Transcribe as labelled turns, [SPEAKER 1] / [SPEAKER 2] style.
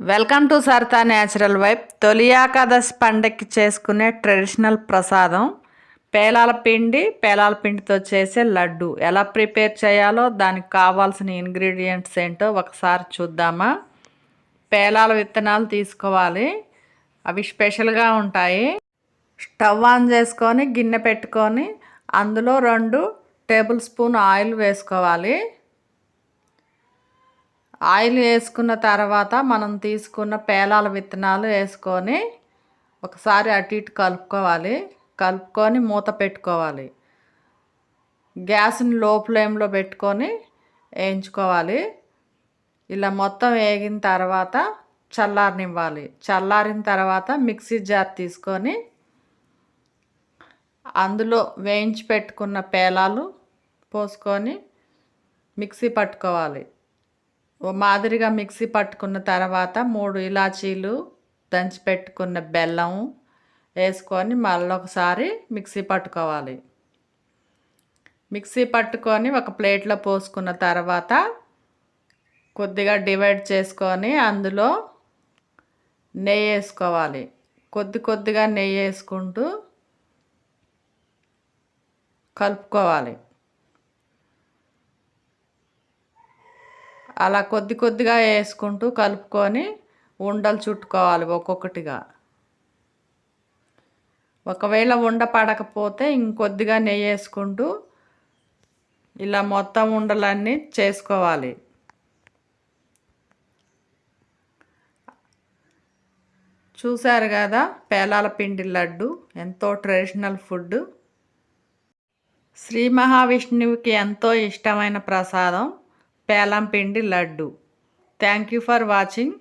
[SPEAKER 1] Welcome to Saritha natural vibe Tholi Ekadashi పండక్కి చేసుకునే traditional ప్రసాదం. పేలాల పిండి పేలాల పిండితో చేసే లడ్డు. ఎలా ప్రిపేర్ చేయాలో దానికి కావాల్సిన ఇంగ్రీడియంట్స్ ఏంటో ఒకసారి చూద్దామా. పేలాల విత్తనాలు తీసుకోవాలి. అవి స్పెషల్గా ఉంటాయి. స్టవ్ ఆన్ చేసుకొని గిన్నె పెట్టుకొని అందులో రెండు టేబుల్ స్పూన్ ఆయిల్ వేసుకోవాలి. ఆయిల్ వేసుకున్న తర్వాత మనం తీసుకున్న పేలాల విత్తనాలు వేసుకొని ఒకసారి అటు ఇటు కలుపుకోవాలి. కలుపుకొని మూత పెట్టుకోవాలి. గ్యాస్ని లో ఫ్లేమ్లో పెట్టుకొని వేయించుకోవాలి. ఇలా మొత్తం వేగిన తర్వాత చల్లారనివ్వాలి. చల్లారిన తర్వాత మిక్సీ జార్ తీసుకొని అందులో వేయించి పెట్టుకున్న పేలాలు పోసుకొని మిక్సీ పట్టుకోవాలి. మాదిరిగా మిక్సీ పట్టుకున్న తర్వాత మూడు ఇలాచీలు దంచి పెట్టుకున్న బెల్లం వేసుకొని మళ్ళీ ఒకసారి మిక్సీ పట్టుకోవాలి. మిక్సీ పట్టుకొని ఒక ప్లేట్లో పోసుకున్న తర్వాత కొద్దిగా డివైడ్ చేసుకొని అందులో నెయ్యి వేసుకోవాలి. కొద్ది కొద్దిగా నెయ్యి వేసుకుంటూ కలుపుకోవాలి. అలా కొద్ది కొద్దిగా వేసుకుంటూ కలుపుకొని ఉండలు చుట్టుకోవాలి ఒక్కొక్కటిగా. ఒకవేళ ఉండ పడకపోతే ఇంకొద్దిగా నెయ్యి వేసుకుంటూ ఇలా మొత్తం ఉండలన్నీ చేసుకోవాలి. చూశారు కదా పేలాల పిండి లడ్డు ఎంతో ట్రెడిషనల్ ఫుడ్. శ్రీ మహావిష్ణువుకి ఎంతో ఇష్టమైన ప్రసాదం. పేలం పిండి laddu. Thank you for watching